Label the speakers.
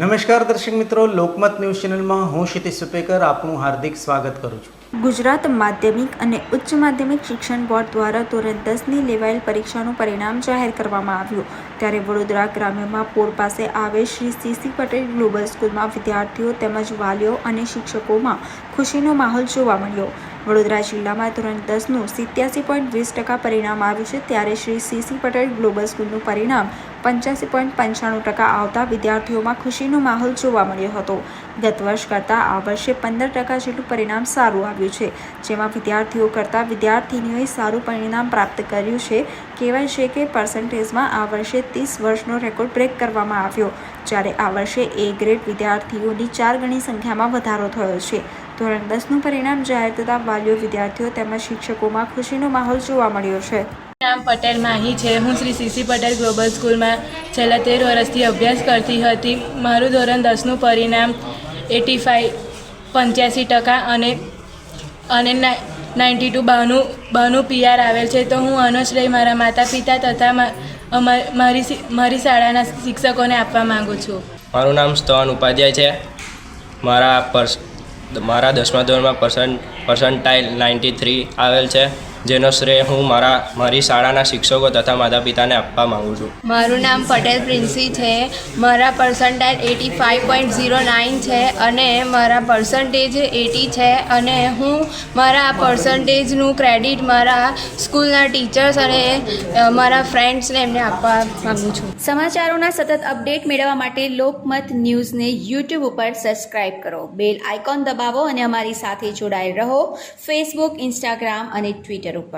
Speaker 1: નમસ્કાર દર્શક મિત્રો, લોકમત ન્યૂઝ ચેનલમાં હું શિતિ સુપેકર આપનું હાર્દિક સ્વાગત કરું છું.
Speaker 2: ગુજરાત માધ્યમિક અને ઉચ્ચ માધ્યમિક શિક્ષણ બોર્ડ દ્વારા ધોરણ દસની લેવાયેલ પરીક્ષાનું પરિણામ જાહેર કરવામાં આવ્યું. ત્યારે વડોદરા ગ્રામ્યમાં પોર પાસે આવેલ શ્રી સીસી પટેલ ગ્લોબલ સ્કૂલમાં વિદ્યાર્થીઓ તેમજ વાલીઓ અને શિક્ષકોમાં ખુશીનો માહોલ જોવા મળ્યો. વડોદરા જિલ્લામાં ધોરણ દસનું સિત્યાસી પોઈન્ટ વીસ ટકા પરિણામ આવ્યું છે, ત્યારે શ્રી સીસી પટેલ ગ્લોબલ સ્કૂલનું પરિણામ પંચ્યાસી પોઈન્ટ પંચાણું ટકા આવતા વિદ્યાર્થીઓમાં ખુશીનો માહોલ જોવા મળ્યો હતો. ગત વર્ષ કરતાં આ વર્ષે પંદર ટકા જેટલું પરિણામ સારું આવ્યું છે, જેમાં વિદ્યાર્થીઓ કરતાં વિદ્યાર્થીનીઓએ સારું પરિણામ પ્રાપ્ત કર્યું છે. કહેવાય છે કે પર્સન્ટેજમાં આ વર્ષે ત્રીસ વર્ષનો રેકોર્ડ બ્રેક કરવામાં આવ્યો. જ્યારે આ વર્ષે એ ગ્રેડ વિદ્યાર્થીઓની ચાર ગણી સંખ્યામાં વધારો થયો છે. ધોરણ દસનું પરિણામ જાહેર થતાં વાલીઓ, વિદ્યાર્થીઓ તેમજ શિક્ષકોમાં ખુશીનો માહોલ જોવા મળ્યો છે.
Speaker 3: નામ પટેલ માહી છે. હું શ્રી સીસી પટેલ ગ્લોબલ સ્કૂલમાં છેલ્લા તેર વર્ષથી અભ્યાસ કરતી હતી. મારું ધોરણ દસનું પરિણામ એટી ફાઇવ પંચ્યાસી ટકા અને અને નાઇન્ટી ટુ બાનું બાનું પીઆર આવેલ છે. તો હું આનો શ્રેય મારા માતા પિતા તથા મારી મારી શાળાના શિક્ષકોને આપવા માગું છું.
Speaker 4: મારું નામ સ્તવન ઉપાધ્યાય છે. મારા પર્સ, મારા દસમા ધોરણમાં પર્સન્ટ પર્સન્ટાઇલ નાઇન્ટી થ્રી આવેલ છે. જેનો શ્રેય હું મારા મારી શાળાના શિક્ષકો તથા માતા પિતાને આપવા માગું છું.
Speaker 5: મારું નામ પટેલ પ્રિન્સી છે. મારા percentile eighty five point zero nine છે અને મારા પર્સન્ટેજ એટી છે અને હું મારા પર્સન્ટેજનું ક્રેડિટ મારા સ્કૂલના ટીચર્સ અને મારા ફ્રેન્ડ્સને એમને આપવા માગું છું.
Speaker 6: સમાચારોના સતત અપડેટ મેળવવા માટે લોકમત ન્યૂઝને યુટ્યુબ ઉપર સબસ્ક્રાઇબ કરો. બેલ આઇકોન દબાવો અને અમારી સાથે જોડાયેલ રહો. ફેસબુક ઇન્સ્ટાગ્રામ અને ટ્વિટર ઉપર